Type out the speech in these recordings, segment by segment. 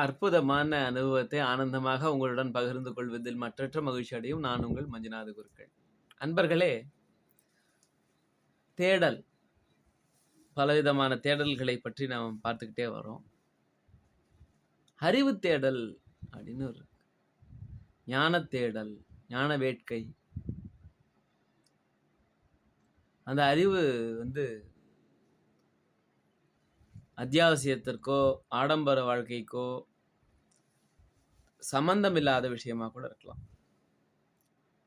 அற்புதமான அனுபவத்தை ஆனந்தமாக உங்களுடன் பகிர்ந்து கொள்வதில் மற்றற்ற மகிழ்ச்சி அடையும் நான் உங்கள் மஞ்சுநாத குருக்கள். அன்பர்களே, தேடல். பலவிதமான தேடல்களை பற்றி நாம் பார்த்துக்கிட்டே வரோம். அறிவு தேடல் அப்படின்னு ஒரு ஞான தேடல், ஞான வேட்கை. அந்த அறிவு வந்து அத்தியாவசியத்திற்கோ, ஆடம்பர வாழ்க்கைக்கோ சம்மந்தமில்லாத விஷயமா கூட இருக்கலாம்.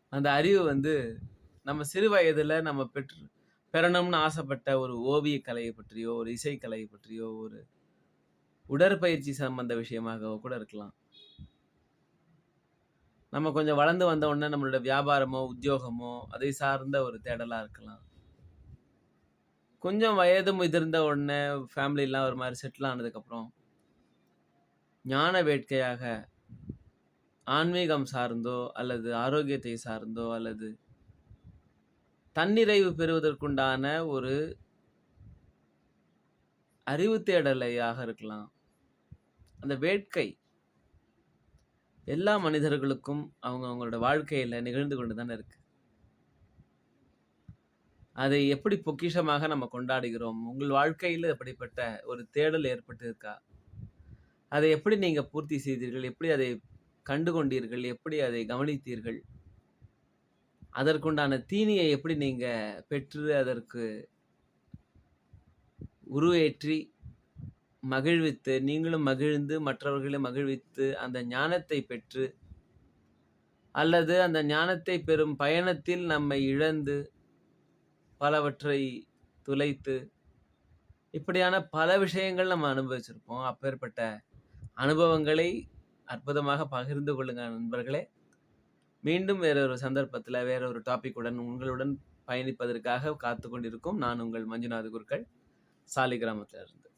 அந்த அறிவு வந்து நம்ம சிறு வயதில் நம்ம பெற்று பெறணும்னு ஆசைப்பட்ட ஒரு ஓவியக் கலையை பற்றியோ, ஒரு இசைக்கலையை பற்றியோ, ஒரு உடற்பயிற்சி சம்பந்த விஷயமாகவோ கூட இருக்கலாம். நம்ம கொஞ்சம் வளர்ந்து வந்த உடனே நம்மளோட வியாபாரமோ, உத்தியோகமோ அதை சார்ந்த ஒரு தேடலாக இருக்கலாம். கொஞ்சம் வயது முதிர்ந்த உடனே ஃபேமிலிலாம் ஒரு மாதிரி செட்டில் ஆனதுக்கப்புறம் ஞான வேட்கையாக ஆன்மீகம் சார்ந்தோ, அல்லது ஆரோக்கியத்தை சார்ந்தோ, அல்லது தன்னிறைவு பெறுவதற்குண்டான ஒரு அறிவு தேடலையாக இருக்கலாம். அந்த வேட்கை எல்லா மனிதர்களுக்கும் அவங்க அவங்களோட வாழ்க்கையில நிகழ்ந்து கொண்டு தானே இருக்கு. அதை எப்படி பொக்கிஷமாக நம்ம கொண்டாடுகிறோம்? உங்கள் வாழ்க்கையில அப்படிப்பட்ட ஒரு தேடல் ஏற்பட்டு இருக்கா அதை எப்படி நீங்க பூர்த்தி செய்தீர்கள்? எப்படி அதை கண்டுகொண்டீர்கள்? எப்படி அதை கவனித்தீர்கள்? அதற்குண்டான தீனியை எப்படி நீங்க பெற்று அதற்கு உருவேற்றி மகிழ்வித்து, நீங்களும் மகிழ்ந்து மற்றவர்களை மகிழ்வித்து அந்த ஞானத்தை பெற்று அல்லது அந்த ஞானத்தை பெறும் பயணத்தில் நம்மை இழந்து, பலவற்றை துளைத்து, இப்படியான பல விஷயங்கள் நம்ம அனுபவிச்சிருப்போம். அப்பேற்பட்ட அனுபவங்களை அற்புதமாக பகிர்ந்து கொள்ளுங்க நண்பர்களே. மீண்டும் வேறொரு சந்தர்ப்பத்தில் வேறொரு டாபிக்குடன் உங்களுடன் பயணிப்பதற்காக காத்து கொண்டிருக்கும் நான் உங்கள் மஞ்சுநாத குருக்கள், சாலிகிராமத்திலிருந்து.